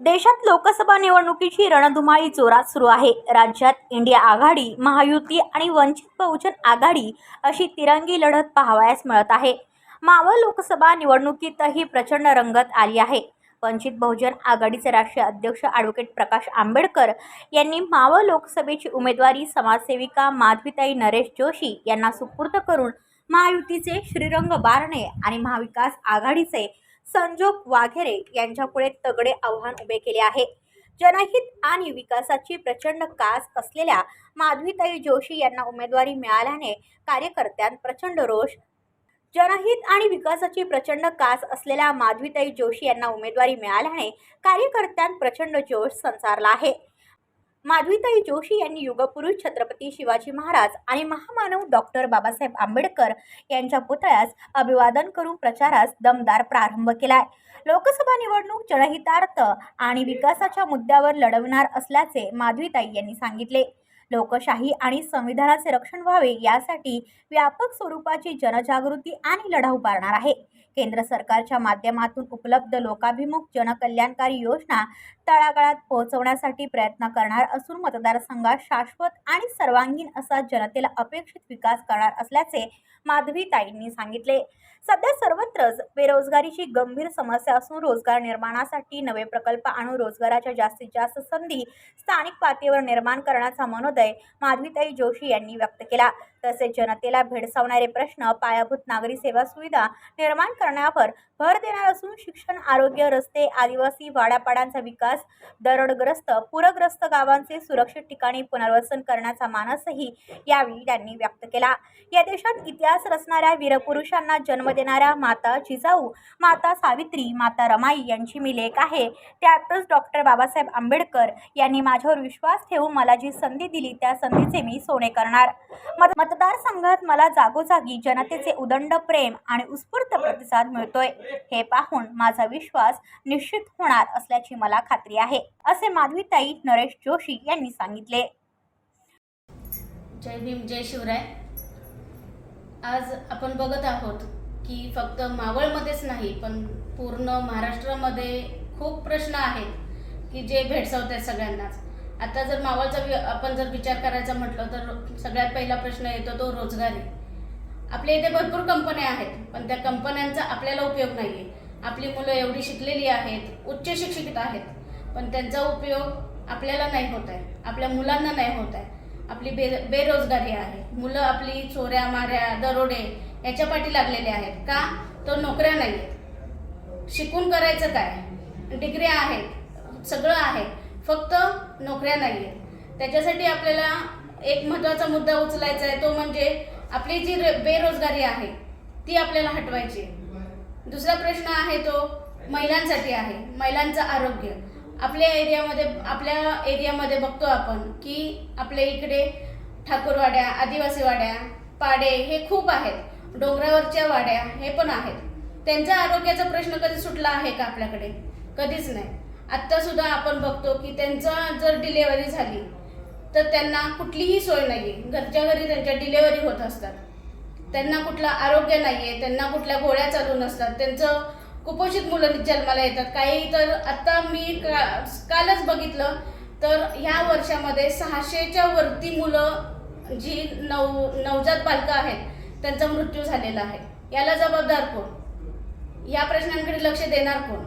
देशात लोकसभा निवडणुकीची रणधुमाळी जोरात सुरू आहे. राज्यात इंडिया आघाडी महायुती आणि वंचित बहुजन आघाडी अशी तिरंगी लढत पाहावयास मिळत आहे. मावळ लोकसभा निवडणुकीतही प्रचंड रंगत आली आहे. वंचित बहुजन आघाडीचे राष्ट्रीय अध्यक्ष ॲडव्होकेट प्रकाश आंबेडकर यांनी मावळ लोकसभेची उमेदवारी समाजसेविका माधवीताई नरेश जोशी यांना सुपूर्द करून महायुतीचे श्रीरंग बारणे आणि महाविकास आघाडीचे संजोग वाघेरे यांच्यापुढे तगडे आव्हान उभे केले आहे. जनहित आणि विकासाची प्रचंड कास असलेल्या माधवीताई जोशी यांना उमेदवारी मिळाल्याने कार्यकर्त्यांत प्रचंड रोष जनहित आणि विकासाची प्रचंड कास असलेल्या माधवीताई जोशी यांना उमेदवारी मिळाल्याने कार्यकर्त्यांत प्रचंड जोश संचारला आहे. माधवीताई जोशी यांनी युगपुरुष छत्रपती शिवाजी महाराज आणि महामानव डॉक्टर बाबासाहेब आंबेडकर यांच्या पुतळ्यास अभिवादन करून प्रचारास दमदार प्रारंभ केलाय. लोकसभा निवडणूक जनहितार्थ आणि विकासाच्या मुद्द्यावर लढवणार असल्याचे माधवीताई यांनी सांगितले. लोकशाही आणि संविधानाचे रक्षण व्हावे यासाठी व्यापक स्वरूपाची जनजागृती आणि लढा उभारणार आहे. केंद्र सरकारच्या माध्यमातून उपलब्ध लोकाभिमुख जनकल्याणकारी योजना तळागाळात पोहोचवण्यासाठी प्रयत्न करणार असून मतदारसंघात शाश्वत आणि सर्वांगीण असा जनतेला अपेक्षित विकास करणार असल्याचे माधवीताईंनी सांगितले. सध्या सर्वत्रच बेरोजगारीची गंभीर समस्या असून रोजगार निर्माणासाठी नवे प्रकल्प आणून रोजगाराच्या जास्तीत जास्त संधी स्थानिक पातळीवर निर्माण करण्याचा मनोदय माधवीताई जोशी यांनी व्यक्त केला. तसेच जनतेला भेडसावणारे प्रश्न पायाभूत नागरी सेवा सुविधा निर्माण करण्यावर भर देणार असून शिक्षण आरोग्य रस्ते आदिवासी वाड्यापाड्यांचा विकास दरडग्रस्त पूरग्रस्त गावांचे सुरक्षित ठिकाणी पुनर्वसन करण्याचा मानसही यावेळी त्यांनी व्यक्त केला. या देशात इतिहास रचणाऱ्या वीरपुरुषांना जन्म देणाऱ्या माता जिजाऊ माता सावित्री माता रमाई यांची मी लेख आहे. त्यातच डॉक्टर बाबासाहेब आंबेडकर यांनी माझ्यावर विश्वास ठेवून मला जी संधी दिली त्या संधीचे मी सोने करणार. मत मतदारसंघात मला जागोजागी जनतेचे उदंड प्रेम आणि उत्स्फूर्त प्रतिसाद मिळतोय हे पाहून माझा विश्वास निश्चित होणार असल्याची मला खात्री आहे असे माधवीताई नरेश जोशी यांनी सांगितले. जय भीम जय शिवराय. आज आपण बघत आहोत की फक्त मावळमध्येच नाही पण पूर्ण महाराष्ट्रामध्ये खूप प्रश्न आहेत की जे भेडसावत आहेत सगळ्यांनाच. आता जर मावळचा वि आपण जर विचार करायचा म्हटलं तर सगळ्यात पहिला प्रश्न येतो तो रोजगारी. आपल्या इथे भरपूर कंपन्या आहेत पण त्या कंपन्यांचा आपल्याला उपयोग नाही आहे आपली मुलं एवढी शिकलेली आहेत उच्च शिक्षित आहेत पण त्यांचा उपयोग आपल्याला नाही होत आहे. आपल्या मुलांना नाही होत आहे. आपली बे बेरोजगारी आहे. मुलं आपली चोऱ्या माऱ्या दरोडे याच्या पाठी लागलेले आहेत. का? तर नोकऱ्या नाही आहेत शिकून करायचं काय? डिग्र्या आहेत. सगळं आहे. फक्त नोकऱ्या नाही आहेत त्याच्यासाठी आपल्याला एक महत्त्वाचा मुद्दा उचलायचा आहे तो म्हणजे आपली जी रे- बेरोजगारी आहे ती आपल्याला हटवायची दुसरा प्रश्न आहे तो महिलांसाठी आहे महिलांचं आरोग्य. आपल्या एरियामध्ये आपल्या एरियामध्ये बघतो आपण की आपल्या इकडे ठाकूरवाड्या आदिवासी वाड्या पाडे हे खूप आहेत. डोंगरावरच्या वाड्या हे पण आहेत. त्यांचा आरोग्याचा प्रश्न कधी सुटला आहे का आपल्याकडे? कधीच नाही. आत्ता सुद्धा आपण बघतो की त्यांचा जर डिलेवरी झाली तर त्यांना कुठलीही सोय नाही आहे घरच्या घरी त्यांच्या डिलेवरी होत असतात. त्यांना कुठलं आरोग्य नाही आहे त्यांना कुठल्या गोळ्या चालू नसतात. त्यांचं कुपोषित मुलं जन्माला येतात. काही तर आत्ता मी का कालच बघितलं तर ह्या वर्षामध्ये सहाशेच्या वरती मुलं जी नव नवजात बालकं आहेत त्यांचा मृत्यू झालेला आहे. याला जबाबदार कोण? या प्रश्नांकडे लक्ष देणार कोण?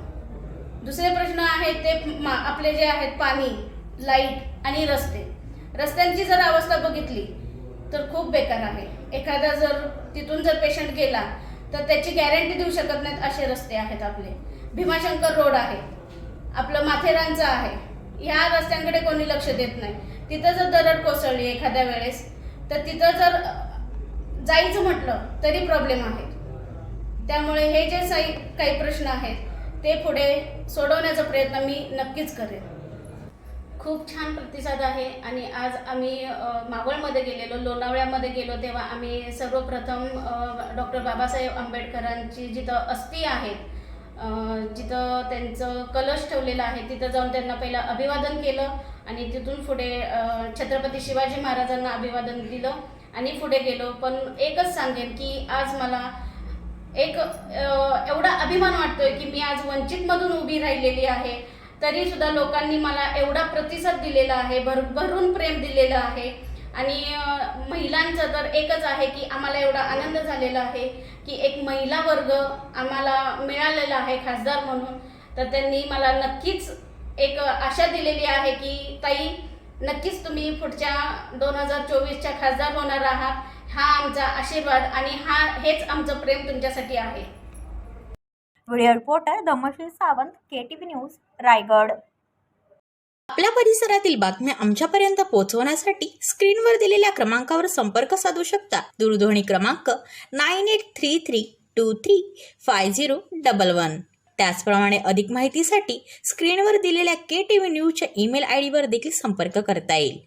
दुसरे प्रश्न आहेत ते मा- आपले जे आहेत पाणी लाइट आणि रस्ते. रस्त्यांची जर अवस्था बघितली तर खूप बेकार आहे. एखादा जर तिथून जर पेशंट गेला तर त्याची गॅरंटी देऊ शकत नाहीत असे रस्ते आहेत आपले. भीमाशंकर रोड आहे. आपलं माथेरानचं आहे. ह्या रस्त्यांकडे कोणी लक्ष देत नाही. तिथं जर दरड कोसळली एखाद्या वेळेस तर तिथं जर जायचं म्हटलं तरी प्रॉब्लेम आहे त्यामुळे हे जे साई काही प्रश्न आहेत ते पुढे सोडवण्याचा प्रयत्न मी नक्कीच करेन. खूप छान प्रतिसाद आहे आणि आज आम्ही मावळमध्ये गेलेलो लोणावळ्यामध्ये गेलो तेव्हा आम्ही सर्वप्रथम डॉक्टर बाबासाहेब आंबेडकरांची जिथं अस्थी आहेत जिथं त्यांचं कलश ठेवलेलं आहे तिथं जाऊन त्यांना पहिलं अभिवादन केलं आणि तिथून पुढे छत्रपती शिवाजी महाराजांना अभिवादन दिलं आणि पुढे गेलो. पण एकच सांगेन की आज मला एक एवढा अभिमान वाटतोय की मी आज वंचितमधून उभी राहिलेली आहे. तरी सुद्धा लोकांनी मला एवढा प्रतिसाद दिलेला आहे भरभरून प्रेम दिलेलं आहे. आणि महिलांचं तर एकच आहे की आम्हाला एवढा आनंद झालेला आहे की एक महिला वर्ग आम्हाला मिळालेला आहे खासदार म्हणून. तर त्यांनी मला नक्कीच एक आशा दिलेली आहे की ताई नक्कीच तुम्ही पुढच्या दोन हजार चोवीसच्या खासदार होणार आहात. हा आमचा आशीर्वाद आणि हा हेच आमचं प्रेम तुमच्यासाठी आहे. Video reporter Dhamshree Sawant K T V news Raigad. आपल्या परिसरातील बातम्या आमच्यापर्यंत पोहोचवण्यासाठी स्क्रीनवर दिलेल्या क्रमांकावर संपर्क साधू शकता. दूरध्वनी क्रमांक nine eight three three two three five zero double one. त्याचप्रमाणे अधिक माहितीसाठी स्क्रीनवर दिलेल्या के टी व्ही न्यूजच्या ईमेल आय डीवर देखील संपर्क करता येईल.